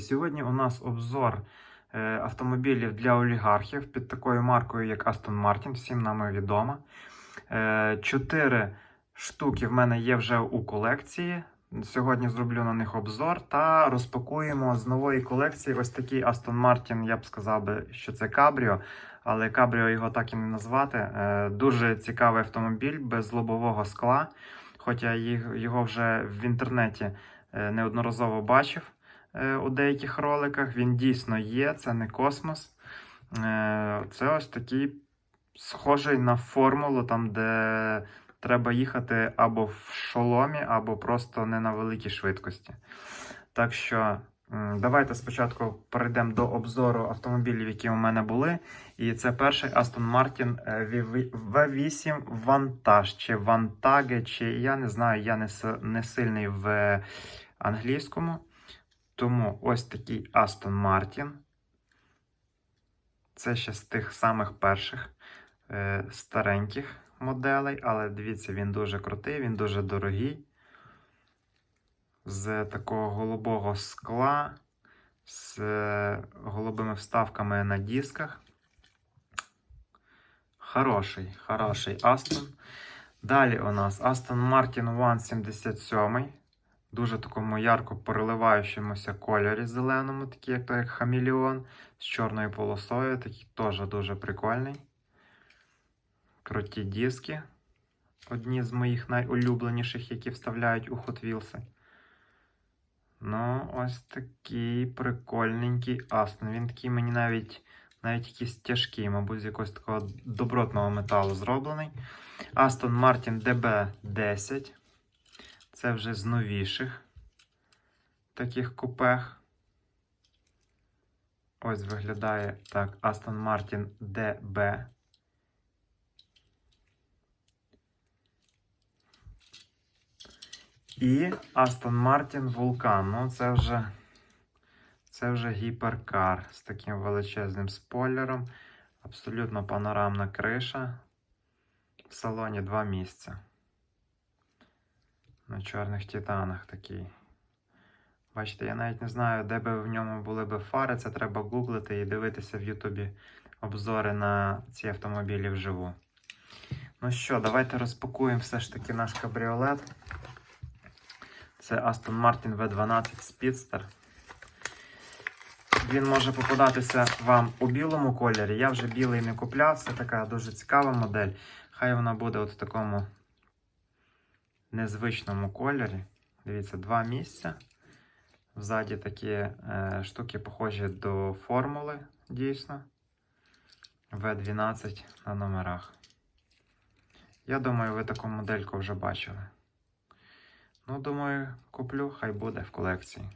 Сьогодні у нас обзор е, автомобілів для олігархів під такою маркою, як Aston Martin, всім нам відома. Е, Чотири штуки в мене є вже у колекції. Сьогодні зроблю на них обзор та розпакуємо з нової колекції ось такий Aston Martin. Я б сказав би, що це Cabrio, але Cabrio його так і не назвати. Е, Дуже цікавий автомобіль без лобового скла. Хоча його вже в інтернеті неодноразово бачив у деяких роликах. Він дійсно є, це не космос. Е, Це ось такий схожий на формулу, там, де треба їхати або в шоломі, або просто не на великій швидкості. Так що. Давайте спочатку перейдемо до обзору автомобілів, які у мене були. І це перший Aston Martin е, V8 Vantage, чи Vantage, чи я не знаю, я не сильний в англійському. Тому ось такий Aston Martin. Це ще з тих самих перших е, стареньких моделей, але дивіться, він дуже крутий, він дуже дорогий. З такого голубого скла, з е, голубими вставками на дисках. Хороший, хороший Aston. Далі у нас Aston Martin One 77. Дуже такому ярко переливаючомуся кольорі зеленому, такий як як хамелеон, з чорною полосою, такий теж дуже прикольний. Круті диски. Одні з моїх найулюбленіших, які вставляють у Hot Wheels. Ну, ось такий прикольненький Aston. Він такий мені навіть навіть якийсь тяжкий, мабуть, з якогось такого добротного металу зроблений. Aston Martin DB10. Це вже з новіших таких купех. Ось виглядає так Aston Martin DB. І Aston Martin Vulcan. Ну, це вже, це вже гіперкар з таким величезним спойлером. Абсолютно панорамна криша. В салоні два місця. На чорних титанах такий. Бачите, я навіть не знаю, де би в ньому були б фари. Це треба гуглити і дивитися в Ютубі обзори на ці автомобілі вживу. Ну що, давайте розпакуємо все ж таки наш кабріолет. Це Aston Martin V12 Speedster. Він може попадатися вам у білому кольорі. Я вже білий не купляв, це така дуже цікава модель. Хай вона буде от в такому незвичному кольорі. Дивіться, два місця. Взаді такі е, штуки похожі до формули, дійсно. V12 на номерах. Я думаю, ви таку модельку вже бачили. Ну, думаю, куплю, хай буде в колекції.